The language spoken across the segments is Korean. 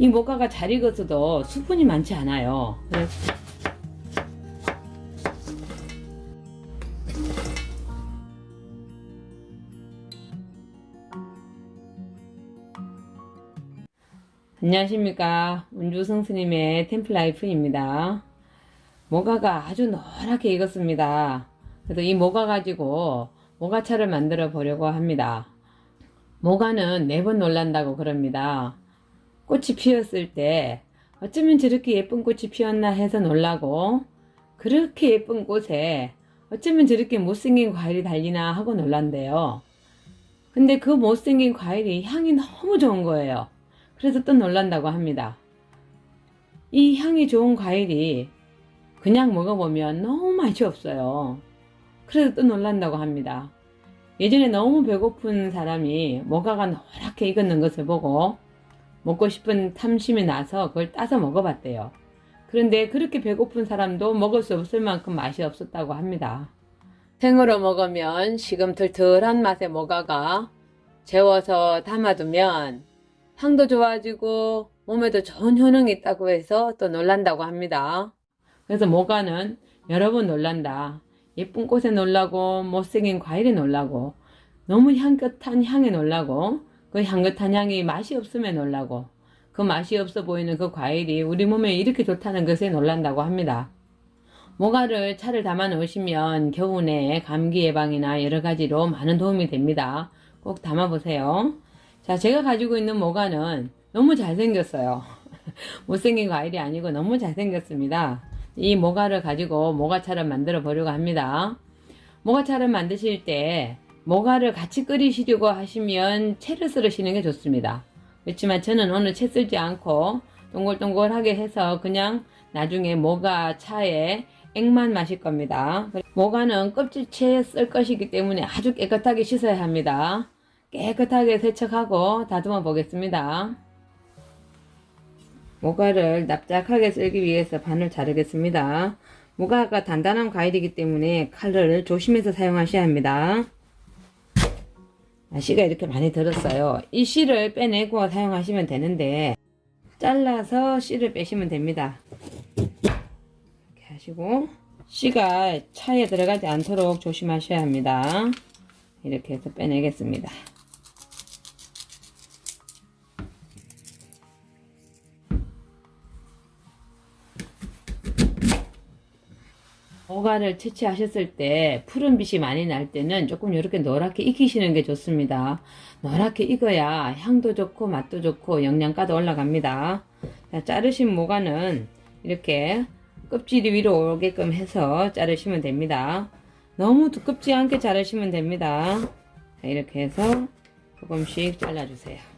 이 모가가 잘 익었어도 수분이 많지 않아요. 그래서 안녕하십니까. 운주승 스님의 템플라이프입니다. 모가가 아주 노랗게 익었습니다. 그래서 이 모가 가지고 모가차를 만들어 보려고 합니다. 모가는 매번 놀란다고 그럽니다. 꽃이 피었을 때 어쩌면 저렇게 예쁜 꽃이 피었나 해서 놀라고 그렇게 예쁜 꽃에 어쩌면 저렇게 못생긴 과일이 달리나 하고 놀란대요. 근데 그 못생긴 과일이 향이 너무 좋은 거예요. 그래서 또 놀란다고 합니다. 이 향이 좋은 과일이 그냥 먹어보면 너무 맛이 없어요. 그래서 또 놀란다고 합니다. 예전에 너무 배고픈 사람이 모가가 노랗게 익었는 것을 보고 먹고 싶은 탐심이 나서 그걸 따서 먹어봤대요. 그런데 그렇게 배고픈 사람도 먹을 수 없을 만큼 맛이 없었다고 합니다. 생으로 먹으면 시금틀틀한 맛의 모가가 재워서 담아두면 향도 좋아지고 몸에도 좋은 효능이 있다고 해서 또 놀란다고 합니다. 그래서 모가는 여러 번 놀란다. 예쁜 꽃에 놀라고 못생긴 과일에 놀라고 너무 향긋한 향에 놀라고 그 향긋한 향이 맛이 없으면 놀라고 그 맛이 없어 보이는 그 과일이 우리 몸에 이렇게 좋다는 것에 놀란다고 합니다. 모가를 차를 담아 놓으시면 겨우내 감기 예방이나 여러 가지로 많은 도움이 됩니다. 꼭 담아 보세요. 자, 제가 가지고 있는 모가는 너무 잘생겼어요. 못생긴 과일이 아니고 너무 잘생겼습니다. 이 모가를 가지고 모가차를 만들어 보려고 합니다. 모가차를 만드실 때 모가를 같이 끓이시려고 하시면 채를 썰으시는 게 좋습니다. 그렇지만 저는 오늘 채 썰지 않고 동글동글하게 해서 그냥 나중에 모가 차에 액만 마실 겁니다. 모가는 껍질채 썰 것이기 때문에 아주 깨끗하게 씻어야 합니다. 깨끗하게 세척하고 다듬어 보겠습니다. 모가를 납작하게 썰기 위해서 반을 자르겠습니다. 모가가 단단한 과일이기 때문에 칼을 조심해서 사용하셔야 합니다. 아, 씨가 이렇게 많이 들었어요. 이 씨를 빼내고 사용하시면 되는데 잘라서 씨를 빼시면 됩니다. 이렇게 하시고 씨가 차에 들어가지 않도록 조심하셔야 합니다. 이렇게 해서 빼내겠습니다. 모가를 채취하셨을 때 푸른 빛이 많이 날 때는 조금 이렇게 노랗게 익히시는 게 좋습니다. 노랗게 익어야 향도 좋고 맛도 좋고 영양가도 올라갑니다. 자, 자르신 모가는 이렇게 껍질이 위로 오게끔 해서 자르시면 됩니다. 너무 두껍지 않게 자르시면 됩니다. 자, 이렇게 해서 조금씩 잘라주세요.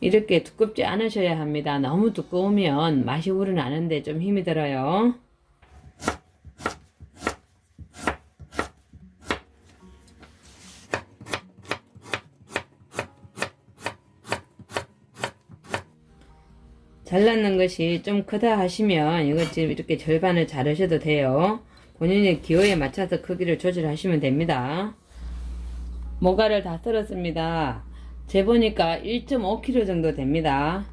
이렇게 두껍지 않으셔야 합니다. 너무 두꺼우면 맛이 우러나는데 좀 힘이 들어요. 잘랐는 것이 좀 크다 하시면 이것 지금 이렇게 절반을 자르셔도 돼요. 본인의 기호에 맞춰서 크기를 조절하시면 됩니다. 모가를 다 썰었습니다. 재보니까 1.5kg 정도 됩니다.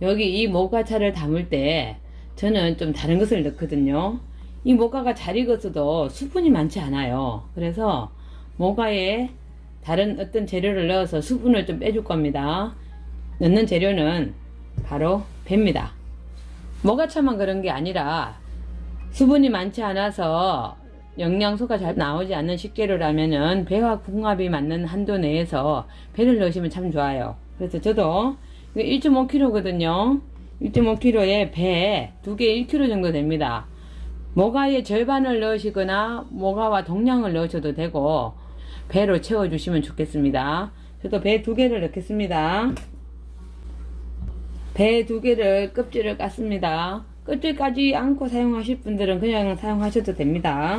여기 이 모가차를 담을 때 저는 좀 다른 것을 넣거든요. 이 모가가 잘 익었어도 수분이 많지 않아요. 그래서 모가에 다른 어떤 재료를 넣어서 수분을 좀 빼줄 겁니다. 넣는 재료는 바로 배입니다. 모가차만 그런 게 아니라 수분이 많지 않아서 영양소가 잘 나오지 않는 식재료라면은 배와 궁합이 맞는 한도 내에서 배를 넣으시면 참 좋아요. 그래서 저도 1.5kg거든요. 1.5kg에 배 두 개 1kg 정도 됩니다. 모가의 절반을 넣으시거나 모가와 동량을 넣으셔도 되고 배로 채워주시면 좋겠습니다. 저도 배 두 개를 넣겠습니다. 배 두 개를 껍질을 깠습니다. 껍질 까지 않고 사용하실 분들은 그냥 사용하셔도 됩니다.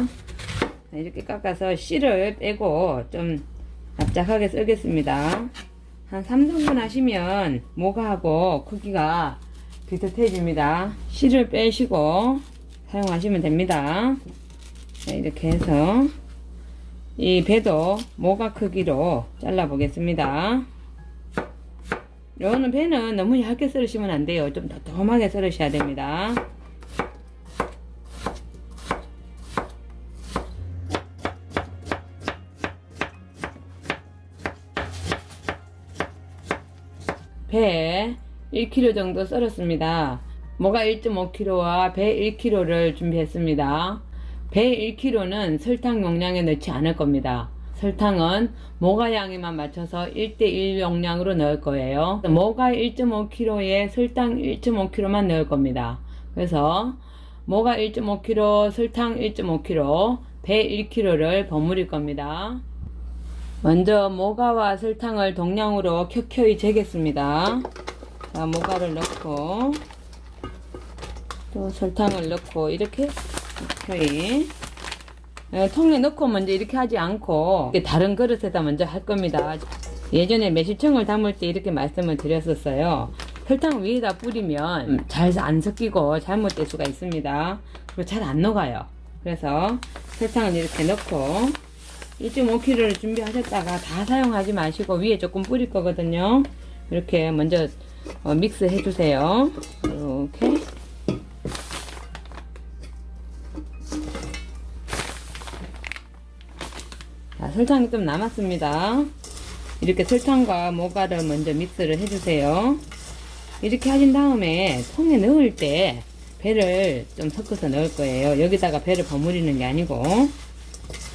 이렇게 깎아서 씨를 빼고 좀 납작하게 썰겠습니다. 한 3등분 하시면 모가하고 크기가 비슷해집니다. 씨를 빼시고 사용하시면 됩니다. 자, 이렇게 해서 이 배도 모가 크기로 잘라 보겠습니다. 요거는 배는 너무 얇게 썰으시면 안 돼요. 좀 도톰하게 썰으셔야 됩니다. 배 1kg 정도 썰었습니다. 모가 1.5kg와 배 1kg를 준비했습니다. 배 1kg는 설탕 용량에 넣지 않을 겁니다. 설탕은 모가 양에만 맞춰서 1대1 용량으로 넣을 거예요. 모가 1.5kg에 설탕 1.5kg만 넣을 겁니다. 그래서 모가 1.5kg, 설탕 1.5kg, 배 1kg를 버무릴 겁니다. 먼저 모가와 설탕을 동량으로 켜켜이 재겠습니다. 자, 모가를 넣고 또 설탕을 넣고 이렇게 켜켜이 어, 통에 넣고 먼저 이렇게 하지 않고 다른 그릇에다 먼저 할 겁니다. 예전에 매실청을 담을 때 이렇게 말씀을 드렸었어요. 설탕 위에다 뿌리면 잘 안 섞이고 잘못될 수가 있습니다. 그리고 잘 안 녹아요. 그래서 설탕을 이렇게 넣고 1.5kg를 준비하셨다가 다 사용하지 마시고 위에 조금 뿌릴 거거든요. 이렇게 먼저 어, 믹스 해주세요. 이렇게. 자, 설탕이 좀 남았습니다. 이렇게 설탕과 모가를 먼저 믹스를 해주세요. 이렇게 하신 다음에 통에 넣을 때 배를 좀 섞어서 넣을 거예요. 여기다가 배를 버무리는 게 아니고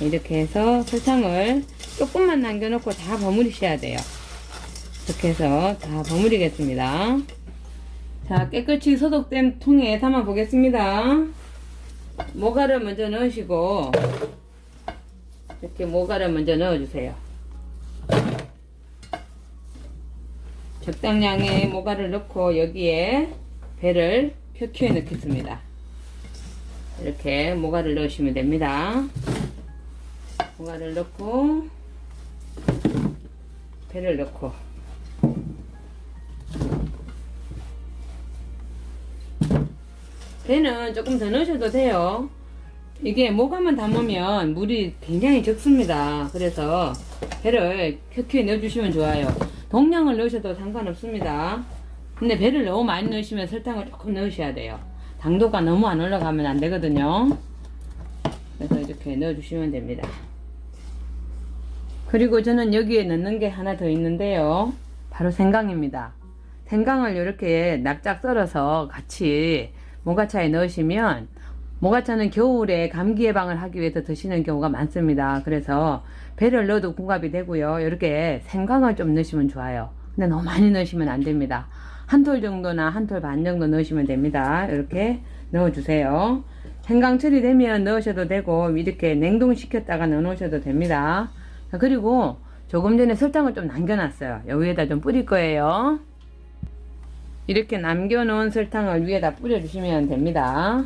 이렇게 해서 설탕을 조금만 남겨놓고 다 버무리셔야 돼요. 이렇게 해서 다 버무리겠습니다. 자, 깨끗이 소독된 통에 담아 보겠습니다. 모가를 먼저 넣으시고 이렇게 모가를 먼저 넣어주세요. 적당량의 모가를 넣고 여기에 배를 켜켜이 넣겠습니다. 이렇게 모가를 넣으시면 됩니다. 모가를 넣고 배를 넣고 배는 조금 더 넣으셔도 돼요. 이게 모가만 담으면 물이 굉장히 적습니다. 그래서 배를 켜켜이 넣어주시면 좋아요. 동량을 넣으셔도 상관없습니다. 근데 배를 너무 많이 넣으시면 설탕을 조금 넣으셔야 돼요. 당도가 너무 안 올라가면 안 되거든요. 그래서 이렇게 넣어주시면 됩니다. 그리고 저는 여기에 넣는 게 하나 더 있는데요. 바로 생강입니다. 생강을 이렇게 납작 썰어서 같이 모가차에 넣으시면 모가차는 겨울에 감기 예방을 하기 위해서 드시는 경우가 많습니다. 그래서 배를 넣어도 궁합이 되고요. 이렇게 생강을 좀 넣으시면 좋아요. 근데 너무 많이 넣으시면 안 됩니다. 한 톨 정도나 한 톨 반 정도 넣으시면 됩니다. 이렇게 넣어주세요. 생강 처리되면 넣으셔도 되고 이렇게 냉동시켰다가 넣어놓으셔도 됩니다. 자, 그리고 조금 전에 설탕을 좀 남겨놨어요. 여기에다 좀 뿌릴 거예요. 이렇게 남겨놓은 설탕을 위에다 뿌려주시면 됩니다.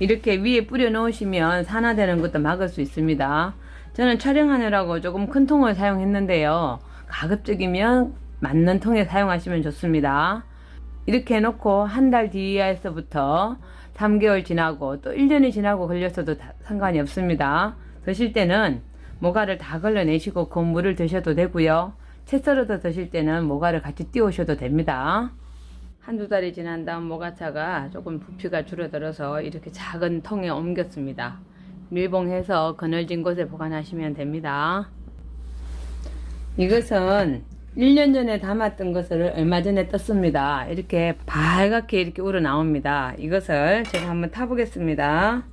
이렇게 위에 뿌려 놓으시면 산화되는 것도 막을 수 있습니다. 저는 촬영하느라고 조금 큰 통을 사용했는데요. 가급적이면 맞는 통에 사용하시면 좋습니다. 이렇게 해놓고 한 달 뒤에서부터 3개월 지나고 또 1년이 지나고 걸렸어도 다- 상관이 없습니다. 드실 때는 모가를 다 걸러내시고 그 물을 드셔도 되고요. 채 썰어서 드실 때는 모가를 같이 띄우셔도 됩니다. 한두 달이 지난 다음 모가차가 조금 부피가 줄어들어서 이렇게 작은 통에 옮겼습니다. 밀봉해서 그늘진 곳에 보관하시면 됩니다. 이것은 1년 전에 담았던 것을 얼마 전에 떴습니다. 이렇게 빨갛게 이렇게 우러나옵니다. 이것을 제가 한번 타보겠습니다.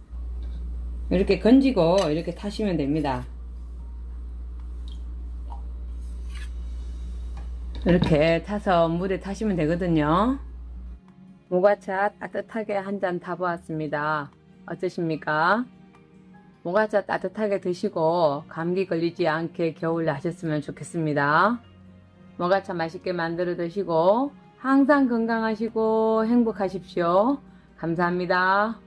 이렇게 건지고 이렇게 타시면 됩니다. 이렇게 타서 물에 타시면 되거든요. 모가차 따뜻하게 한 잔 타보았습니다. 어떠십니까? 모가차 따뜻하게 드시고 감기 걸리지 않게 겨울 하셨으면 좋겠습니다. 모가차 맛있게 만들어 드시고 항상 건강하시고 행복하십시오. 감사합니다.